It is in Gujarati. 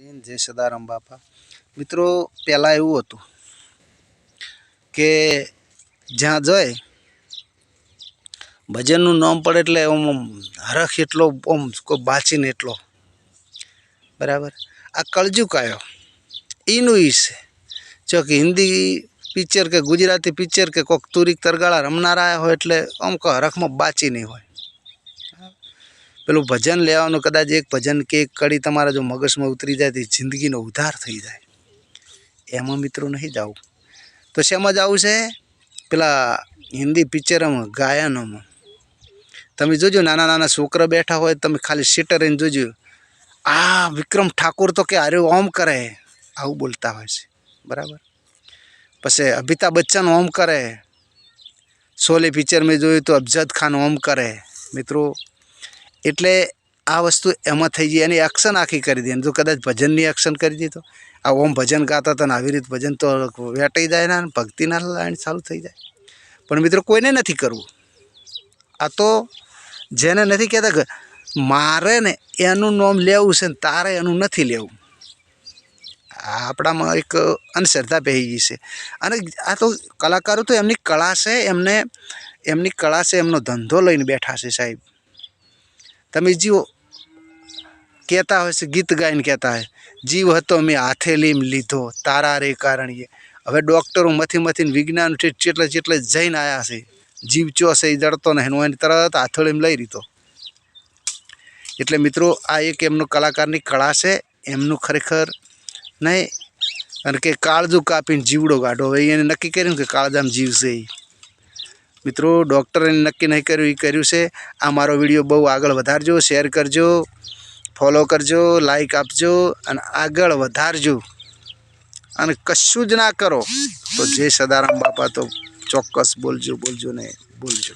જય સદારામ બાપા. મિત્રો, પહેલાં એવું હતું કે જ્યાં જાય, ભજનનું નામ પડે એટલે આમ હરખ એટલો, આમ કોઈ બાચીને એટલો. બરાબર? આ કળજુ કાયો એનું ઈ છે. જો કે હિન્દી પિક્ચર કે ગુજરાતી પિક્ચર કે કોઈક તુરિક તરગાળા રમનારા હોય એટલે આમ કોઈ હરખમાં બાચી નહીં હોય. પેલું ભજન લેવાનું કદાચ એક ભજન કે એક કડી તમારા જો મગજમાં ઉતરી જાય તો જિંદગીનો ઉધાર થઈ જાય. એમાં મિત્રો નહીં જવું તો શેમાં જવું છે? પેલા હિન્દી પિક્ચરોમાં, ગાયનોમાં. તમે જોજો નાના નાના છોકરા બેઠા હોય તમે ખાલી સીટર રહીને જોજો. આ વિક્રમ ઠાકોર તો કે અરે ઓમ કરે. આવું બોલતા હોય છે. બરાબર? પછી અમિતાભ બચ્ચન ઓમ કરે. શોલે પિક્ચર મેં જોયું તો અબજદ ખાન ઓમ કરે. મિત્રો એટલે આ વસ્તુ એમાં થઈ જાય એની એક્શન આખી કરી દે જો કદાચ ભજનની એક્શન કરી દીધો આ ઓમ ભજન ગાતા હતા ને આવી રીતે ભજન તો વેટાઈ જાય ને ભક્તિના લાઈન ચાલુ થઈ જાય. પણ મિત્રો કોઈને નથી કરવું. આ તો જેને નથી કહેતા કે મારે ને એનું નામ લેવું છે ને તારે એનું નથી લેવું. આ આપણામાં એક અંધશ્રદ્ધા પહેરી ગઈ છે. અને આ તો કલાકારો તો એમની કળા છે, એમને એમની કળા છે, એમનો ધંધો લઈને બેઠા છે સાહેબ. તમે જીવો. કહેતા હોય છે, ગીત ગાઈને કહેતા હોય. જીવ હતો મેં હાથે લીમ લીધો, તારા રે કારણીએ હવે ડૉક્ટરો મથી મથીને વિજ્ઞાન જેટલે જેટલે જઈને આવ્યા છે. જીવ ચો છે એ જડતો નહીં હું એને તરત હાથોળીમાં લઈ રીતો એટલે મિત્રો, આ એક એમનો કલાકારની કળા છે, એમનું ખરેખર નહીં, અને કે કાળજું કાપીને જીવડો ગાઢો હોય એને નક્કી કર્યું કે કાળજામ જીવશે એ. મિત્રો ડૉક્ટરે નક્કી નહીં કર્યું એ કર્યું છે. આ મારો વીડિયો બહુ આગળ વધારજો શેર કરજો ફોલો કરજો લાઈક આપજો અને આગળ વધારજો. અને કશું જ ના કરો, તો જય સદારામ બાપા, તો ચોક્કસ બોલજો બોલજો ને બોલજો.